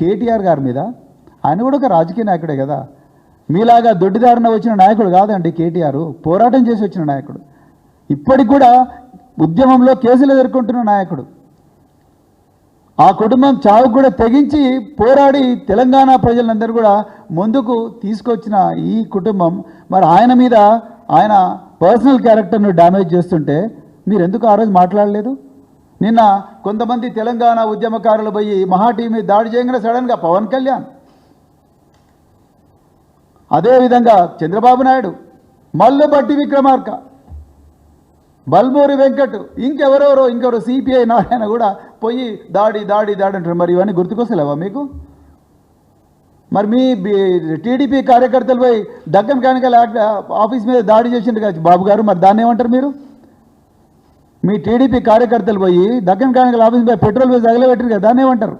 కేటీఆర్ గారి మీద. ఆయన కూడా ఒక రాజకీయ నాయకుడే కదా. మీలాగా దొడ్డిదారిన వచ్చిన నాయకుడు కాదండి కేటీఆర్. పోరాటం చేసి వచ్చిన నాయకుడు. ఇప్పటికి కూడా ఉద్యమంలో కేసులు ఎదుర్కొంటున్న నాయకుడు. ఆ కుటుంబం చావుకు కూడా తెగించి పోరాడి తెలంగాణ ప్రజలందరూ కూడా ముందుకు తీసుకొచ్చిన ఈ కుటుంబం మరి ఆయన మీద ఆయన పర్సనల్ క్యారెక్టర్ను డ్యామేజ్ చేస్తుంటే మీరు ఎందుకు ఆ రోజు మాట్లాడలేదు? నిన్న కొంతమంది తెలంగాణ ఉద్యమకారులు పోయి మహా టీవీ మీద దాడి చేయగానే సడన్గా పవన్ కళ్యాణ్. అదేవిధంగా చంద్రబాబు నాయుడు మల్లుబట్టి విక్రమార్క బల్మూరి వెంకట్ ఇంకెవరెవరో ఇంకెవరో సిపిఐ నారాయణ కూడా పోయి దాడి దాడి దాడి అంటారు. మరి ఇవన్నీ గుర్తుకొస్తలేవా మీకు? మరి మీ టీడీపీ కార్యకర్తలు పోయి దక్కన్ కానికల్ ఆఫీస్ మీద దాడి చేసిండు కదా బాబు గారు మరి దాన్ని ఏమంటారు మీరు? మీ టీడీపీ కార్యకర్తలు పోయి దక్కన్ కానికల్ ఆఫీస్ పెట్రోల్ పోయి తగలబెట్టారు కదా దాన్ని ఏమంటారు?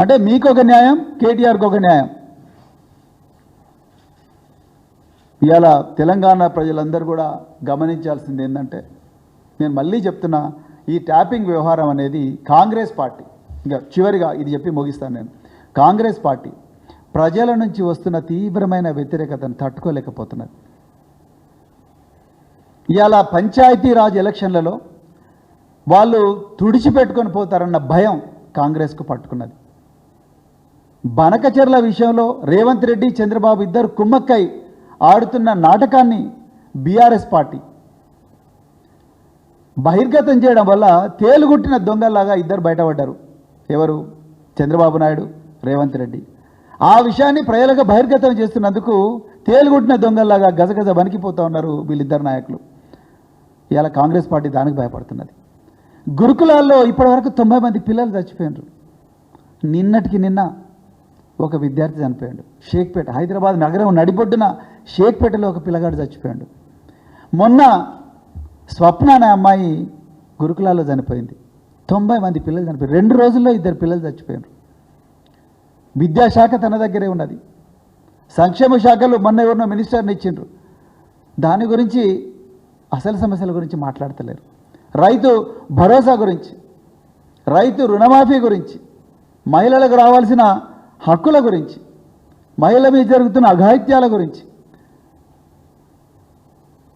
అంటే మీకు ఒక న్యాయం కేటీఆర్కి ఒక న్యాయం. ఇవాళ తెలంగాణ ప్రజలందరూ కూడా గమనించాల్సింది ఏంటంటే నేను మళ్ళీ చెప్తున్నా ఈ ట్యాపింగ్ వ్యవహారం అనేది కాంగ్రెస్ పార్టీ ఇంకా చివరిగా ఇది చెప్పి ముగిస్తాను నేను. కాంగ్రెస్ పార్టీ ప్రజల నుంచి వస్తున్న తీవ్రమైన వ్యతిరేకతను తట్టుకోలేకపోతున్నది. ఇవాళ పంచాయతీరాజ్ ఎలక్షన్లలో వాళ్ళు తుడిచిపెట్టుకొని పోతారన్న భయం కాంగ్రెస్కు పట్టుకున్నది. బనకచెర్ల విషయంలో రేవంత్ రెడ్డి చంద్రబాబు ఇద్దరు కుమ్మక్కై ఆడుతున్న నాటకాన్ని బీఆర్ఎస్ పార్టీ బహిర్గతం చేయడం వల్ల తేలుగుట్టిన దొంగల్లాగా ఇద్దరు బయటపడ్డారు. ఎవరు? చంద్రబాబు నాయుడు రేవంత్ రెడ్డి. ఆ విషయాన్ని ప్రజలకు బహిర్గతం చేస్తున్నందుకు తేలుగుట్టిన దొంగల్లాగా గజగజ వణికిపోతూ ఉన్నారు వీళ్ళిద్దరు నాయకులు. ఇవాళ కాంగ్రెస్ పార్టీ దానికి భయపడుతున్నది. గురుకులాల్లో ఇప్పటివరకు తొంభై మంది పిల్లలు చచ్చిపోయినారు. నిన్నటికి నిన్న ఒక విద్యార్థి చనిపోయాడు. షేక్పేట హైదరాబాద్ నగరం నడిబొడ్డున షేక్పేటలో ఒక పిల్లగాడు చచ్చిపోయాడు. మొన్న స్వప్న అనే అమ్మాయి గురుకులాల్లో చనిపోయింది. తొంభై మంది పిల్లలు చనిపోయారు రెండు రోజుల్లో ఇద్దరు పిల్లలు చచ్చిపోయారు విద్యాశాఖ తన దగ్గరే ఉన్నది. సంక్షేమ శాఖలు మొన్న ఎవరినో మినిస్టర్ని ఇచ్చిండ్రు. దాని గురించి అసలు సమస్యల గురించి మాట్లాడతలేరు. రైతు భరోసా గురించి రైతు రుణమాఫీ గురించి మహిళలకు రావాల్సిన హక్కుల గురించి మహిళల మీద జరుగుతున్న అఘాయిత్యాల గురించి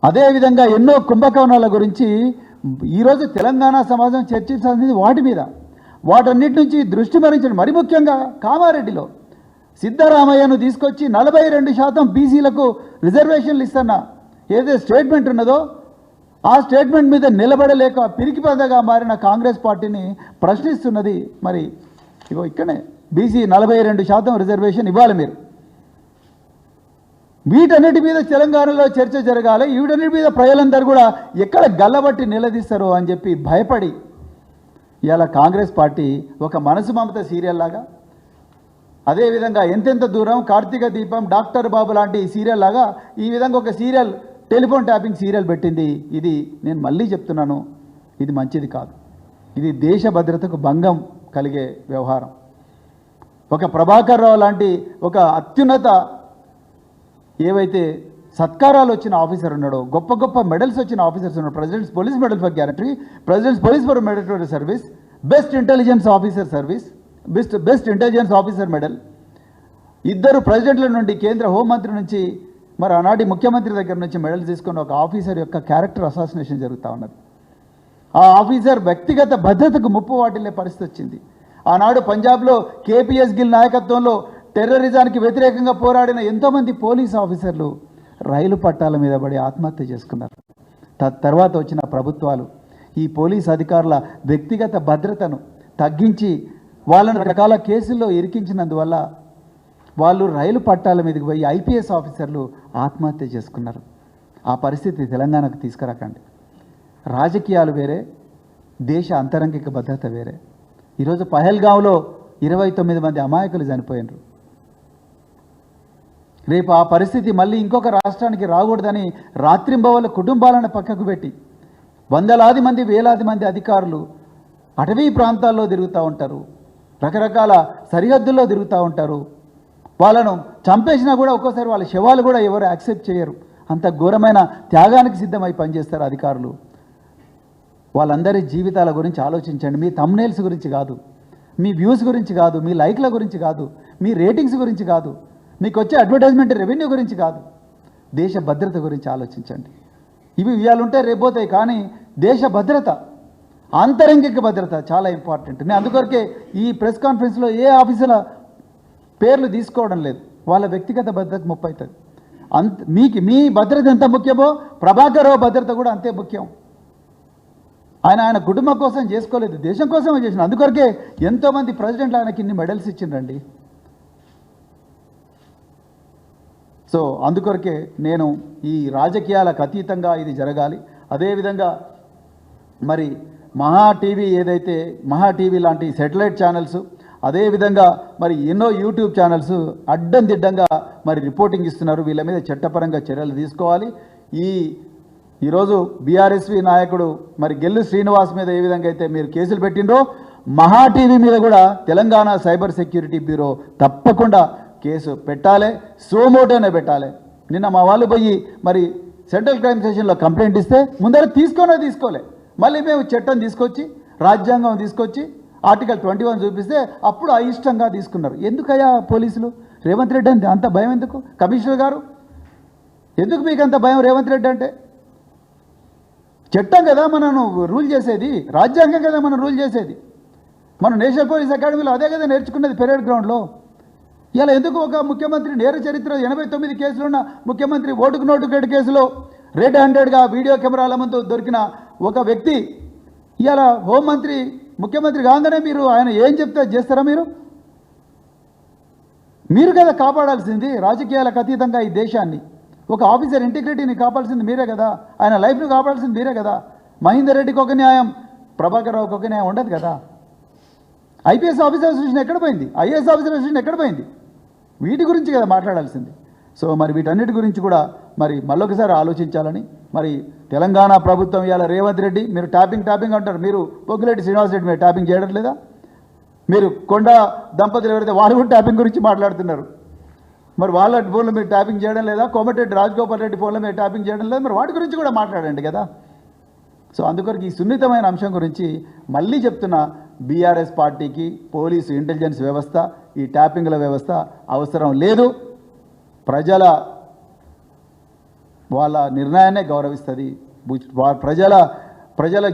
అదేవిధంగా ఎన్నో కుంభకోణాల గురించి ఈరోజు తెలంగాణ సమాజం చర్చించాల్సింది వాటి మీద. వాటన్నిటి నుంచి దృష్టి మరించండి. మరి ముఖ్యంగా కామారెడ్డిలో సిద్ధరామయ్యను తీసుకొచ్చి నలభై రెండు శాతం బీసీలకు రిజర్వేషన్లు ఇస్తున్న ఏదైతే స్టేట్మెంట్ ఉన్నదో ఆ స్టేట్మెంట్ మీద నిలబడలేక పిరికిపందగా మారిన కాంగ్రెస్ పార్టీని ప్రశ్నిస్తున్నది మరి ఇగో ఇక్కడనే బీసీ నలభై రెండు శాతం రిజర్వేషన్ ఇవ్వాలి మీరు. వీటన్నిటి మీద తెలంగాణలో చర్చ జరగాలి వీటన్నిటి మీద ప్రజలందరూ కూడా ఎక్కడ గల్లబట్టి నిలదీస్తారు అని చెప్పి భయపడి ఇలా కాంగ్రెస్ పార్టీ ఒక మనసు మమత సీరియల్ లాగా అదేవిధంగా ఎంతెంత దూరం కార్తీక దీపం డాక్టర్ బాబు లాంటి సీరియల్ లాగా ఈ విధంగా ఒక సీరియల్ టెలిఫోన్ ట్యాపింగ్ సీరియల్ పెట్టింది. ఇది నేను మళ్ళీ చెప్తున్నాను. ఇది మంచిది కాదు. ఇది దేశ భద్రతకు భంగం కలిగే వ్యవహారం. ఒక ప్రభాకర్ రావు లాంటి ఒక అత్యున్నత ఏవైతే సత్కారాలు వచ్చిన ఆఫీసర్ ఉన్నాడో గొప్ప గొప్ప మెడల్స్ వచ్చిన ఆఫీసర్స్ ఉన్నాడు president's police medal for gallantry president's police for meritorious service best intelligence officer service best best intelligence officer medal. ఇద్దరు ప్రెసిడెంట్ల నుండి కేంద్ర హోంమంత్రి నుంచి మరి ఆనాటి ముఖ్యమంత్రి దగ్గర నుంచి మెడల్ తీసుకున్న ఒక ఆఫీసర్ యొక్క క్యారెక్టర్ అసాసినేషన్ జరుగుతూ ఉన్నది. ఆ ఆఫీసర్ వ్యక్తిగత భద్రతకు ముప్పు వాటిల్లే పరిస్థితి వచ్చింది. ఆనాడు పంజాబ్లో కేపీఎస్ గిల్ నాయకత్వంలో టెర్రరిజానికి వ్యతిరేకంగా పోరాడిన ఎంతోమంది పోలీస్ ఆఫీసర్లు రైలు పట్టాల మీద పడి ఆత్మహత్య చేసుకున్నారు. త- తర్వాత వచ్చిన ప్రభుత్వాలు ఈ పోలీస్ అధికారుల వ్యక్తిగత భద్రతను తగ్గించి వాళ్ళని రకాల కేసుల్లో ఇరికించినందువల్ల వాళ్ళు రైలు పట్టాల మీదకి పోయి ఐపీఎస్ ఆఫీసర్లు ఆత్మహత్య చేసుకున్నారు. ఆ పరిస్థితి తెలంగాణకు తీసుకురాకండి. రాజకీయాలు వేరే దేశ అంతరంగిక భద్రత వేరే. ఈరోజు పహల్గావ్లో ఇరవై తొమ్మిది మంది అమాయకులు చనిపోయినారు. రేపు ఆ పరిస్థితి మళ్ళీ ఇంకొక రాష్ట్రానికి రాకూడదని రాత్రింబవల కుటుంబాలను పక్కకు పెట్టి వందలాది మంది వేలాది మంది అధికారులు అటవీ ప్రాంతాల్లో తిరుగుతూ ఉంటారు. రకరకాల సరిహద్దుల్లో తిరుగుతూ ఉంటారు. వాళ్ళను చంపేసినా కూడా ఒక్కోసారి వాళ్ళ శవాలు కూడా ఎవరు యాక్సెప్ట్ చేయరు. అంత ఘోరమైన త్యాగానికి సిద్ధమై పనిచేస్తారు అధికారులు. వాళ్ళందరి జీవితాల గురించి ఆలోచించండి. మీ తమ్నేల్స్ గురించి కాదు. మీ వ్యూస్ గురించి కాదు. మీ లైక్ల గురించి కాదు. మీ రేటింగ్స్ గురించి కాదు. మీకు వచ్చే అడ్వర్టైజ్మెంట్ రెవెన్యూ గురించి కాదు. దేశ భద్రత గురించి ఆలోచించండి. ఇవి ఇవాళ ఉంటే రేపోతాయి కానీ దేశ భద్రత ఆంతరంగిక భద్రత చాలా ఇంపార్టెంట్ నేను అందుకొరకే ఈ ప్రెస్ కాన్ఫరెన్స్లో ఏ ఆఫీసుల పేర్లు తీసుకోవడం లేదు. వాళ్ళ వ్యక్తిగత భద్రత ముప్పు అవుతుంది అంత మీకు మీ భద్రత ఎంత ముఖ్యమో ప్రభాకరరావు భద్రత కూడా అంతే ముఖ్యం. ఆయన ఆయన కుటుంబం కోసం చేసుకోలేదు దేశం కోసం చేసిన. అందుకొరకే ఎంతోమంది ప్రెసిడెంట్లు ఆయనకి ఇన్ని మెడల్స్ ఇచ్చిండ్రండి. సో అందుకొరకే నేను ఈ రాజకీయాలకు అతీతంగా ఇది జరగాలి. అదేవిధంగా మరి మహా టీవీ ఏదైతే మహా టీవీ లాంటి సెటిలైట్ ఛానల్స్ అదేవిధంగా మరి ఎన్నో యూట్యూబ్ ఛానల్స్ అడ్డం దిడ్డంగా మరి రిపోర్టింగ్ ఇస్తున్నారు. వీళ్ళ మీద చట్టపరంగా చర్యలు తీసుకోవాలి. ఈ ఈరోజు బీఆర్ఎస్వి నాయకుడు మరి గెల్లు శ్రీనివాస్ మీద ఏ విధంగా అయితే మీరు కేసులు పెట్టిండ్రో మహా టీవీ మీద కూడా తెలంగాణ సైబర్ సెక్యూరిటీ బ్యూరో తప్పకుండా కేసు పెట్టాలి సోమోటోనే పెట్టాలి. నిన్న మా వాళ్ళు పోయి మరి సెంట్రల్ క్రైమ్ స్టేషన్లో కంప్లైంట్ ఇస్తే ముందర తీసుకోనే తీసుకోలే. మళ్ళీ మేము చట్టం తీసుకొచ్చి రాజ్యాంగం తీసుకొచ్చి ఆర్టికల్ ట్వంటీ వన్ చూపిస్తే అప్పుడు అయిష్టంగా తీసుకున్నారు. ఎందుకయ్యా పోలీసులు? రేవంత్ రెడ్డి అంటే అంత భయం ఎందుకు? కమిషనర్ గారు? ఎందుకు మీకు అంత భయం రేవంత్ రెడ్డి అంటే? చట్టం కదా మనను రూల్ చేసేది రాజ్యాంగం కదా మనం రూల్ చేసేది. మనం నేషనల్ పోలీస్ అకాడమీలో అదే కదా నేర్చుకున్నది పెరేడ్ గ్రౌండ్లో. ఇలా ఎందుకు ఒక ముఖ్యమంత్రి నేర చరిత్ర ఎనభై తొమ్మిది కేసులున్న ముఖ్యమంత్రి ఓటుకు నోటుకేటు కేసులో రెడ్ హ్యాండెడ్గా వీడియో కెమెరాల ముందు దొరికిన ఒక వ్యక్తి ఇలా హోంమంత్రి ముఖ్యమంత్రి కాగానే మీరు ఆయన ఏం చెప్తే చేస్తారా మీరు? మీరు కదా కాపాడాల్సింది రాజకీయాలకు అతీతంగా ఈ దేశాన్ని. ఒక ఆఫీసర్ ఇంటిగ్రిటీని కాపాడాల్సింది మీరే కదా. ఆయన లైఫ్ను కాపాడాల్సింది మీరే కదా. మహేందర్ రెడ్డికి ఒక న్యాయం ప్రభాకర్ రావుకి ఒక న్యాయం ఉండదు కదా. ఐపీఎస్ ఆఫీసర్ అసోసియేషన్ ఎక్కడ పోయింది? ఐఏఎస్ ఆఫీసర్ అసోసియేషన్ ఎక్కడ పోయింది? వీటి గురించి కదా మాట్లాడాల్సింది. సో మరి వీటన్నిటి గురించి కూడా మరి మళ్ళొకసారి ఆలోచించాలని మరి తెలంగాణ ప్రభుత్వం ఇవాళ రేవంత్ రెడ్డి మీరు ట్యాపింగ్ ట్యాపింగ్ అంటారు. మీరు పొగ్గులెడ్డి శ్రీనివాస్ రెడ్డి మీరు ట్యాపింగ్ చేయడం లేదా? మీరు కొండ దంపతులు ఎవరైతే వాళ్ళు కూడా ట్యాపింగ్ గురించి మాట్లాడుతున్నారు. మరి వాళ్ళ ఫోన్లో మీరు ట్యాపింగ్ చేయడం లేదా? కోమటిరెడ్డి రాజగోపాల్ రెడ్డి ఫోన్లో మీరు ట్యాపింగ్ చేయడం లేదా? మరి వాటి గురించి కూడా మాట్లాడండి కదా. సో అందుకొరకు ఈ సున్నితమైన అంశం గురించి మళ్ళీ చెప్తున్నా. బీఆర్ఎస్ పార్టీకి పోలీసు ఇంటెలిజెన్స్ వ్యవస్థ ఈ ట్యాపింగ్ల వ్యవస్థ అవసరం లేదు. ప్రజల వాళ్ళ నిర్ణయాన్నే గౌరవిస్తుంది. ప్రజల ప్రజల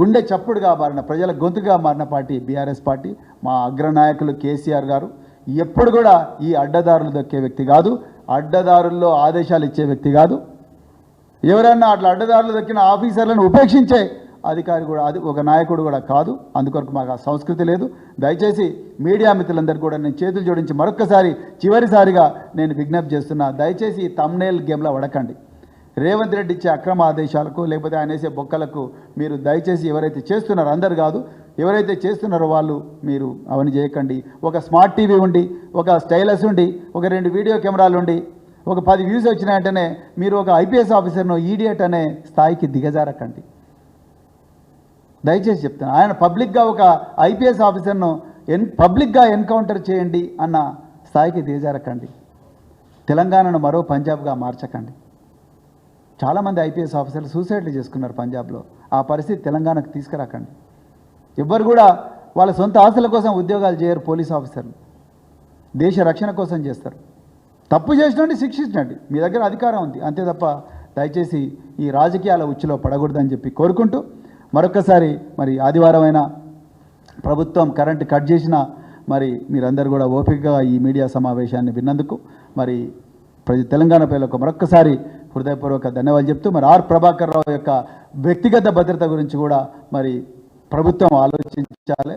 గుండె చప్పుడుగా మారిన ప్రజల గొంతుగా మారిన పార్టీ బీఆర్ఎస్ పార్టీ మా అగ్రనాయకులు కేసీఆర్ గారు. ఎప్పుడు కూడా ఈ అడ్డదారులు దొక్కే వ్యక్తి కాదు అడ్డదారుల్లో ఆదేశాలు ఇచ్చే వ్యక్తి కాదు. ఎవరన్నా అట్లా అడ్డదారులు దొక్కిన ఆఫీసర్లను ఉపేక్షించే అధికారి కూడా అది ఒక నాయకుడు కూడా కాదు. అందుకొరకు మాకు ఆ సంస్కృతి లేదు. దయచేసి మీడియా మిత్రులందరికీ కూడా నేను చేతులు జోడించి మరొక్కసారి చివరిసారిగా నేను విజ్ఞప్తి చేస్తున్నా దయచేసి తమ్నేల్ గేమ్లో వడకండి. రేవంత్ రెడ్డి ఇచ్చే అక్రమ ఆదేశాలకు లేకపోతే ఆయన వేసే బొక్కలకు మీరు దయచేసి ఎవరైతే చేస్తున్నారో అందరు కాదు ఎవరైతే చేస్తున్నారో వాళ్ళు మీరు అవన్నీ చేయకండి. ఒక స్మార్ట్ టీవీ ఉండి ఒక స్టైలస్ ఉండి ఒక రెండు వీడియో కెమెరాలు ఉండి ఒక పది వ్యూస్ వచ్చిన వెంటనే మీరు ఒక ఐపీఎస్ ఆఫీసర్ను ఈడియట్ అనే స్థాయికి దిగజారకండి. దయచేసి చెప్తాను ఆయన పబ్లిక్గా ఒక ఐపీఎస్ ఆఫీసర్ను ఎన్ పబ్లిక్గా ఎన్కౌంటర్ చేయండి అన్న స్థాయికి దిగజారకండి. తెలంగాణను మరో పంజాబ్గా మార్చకండి. చాలామంది ఐపీఎస్ ఆఫీసర్లు సూసైడ్లు చేసుకున్నారు పంజాబ్లో. ఆ పరిస్థితి తెలంగాణకు తీసుకురాకండి. ఎవ్వరు కూడా వాళ్ళ సొంత ఆశల కోసం ఉద్యోగాలు చేయరు పోలీస్ ఆఫీసర్లు. దేశ రక్షణ కోసం చేస్తారు. తప్పు చేసినండి శిక్షించండి. మీ దగ్గర అధికారం ఉంది. అంతే తప్ప దయచేసి ఈ రాజకీయాల ఉచ్చులో పడకూడదని చెప్పి కోరుకుంటూ మరొకసారి మరి ఆదివారం ప్రభుత్వం కరెంట్ కట్ చేసిన మరి మీరందరూ కూడా ఓపికగా ఈ మీడియా సమావేశాన్ని విన్నందుకు మరి ప్రజ తెలంగాణ ప్రజలకు మరొక్కసారి హృదయపూర్వక ధన్యవాదాలు చెప్తూ మరి ఆర్ ప్రభాకర్ రావు యొక్క వ్యక్తిగత భద్రత గురించి కూడా మరి ప్రభుత్వం ఆలోచించాలి.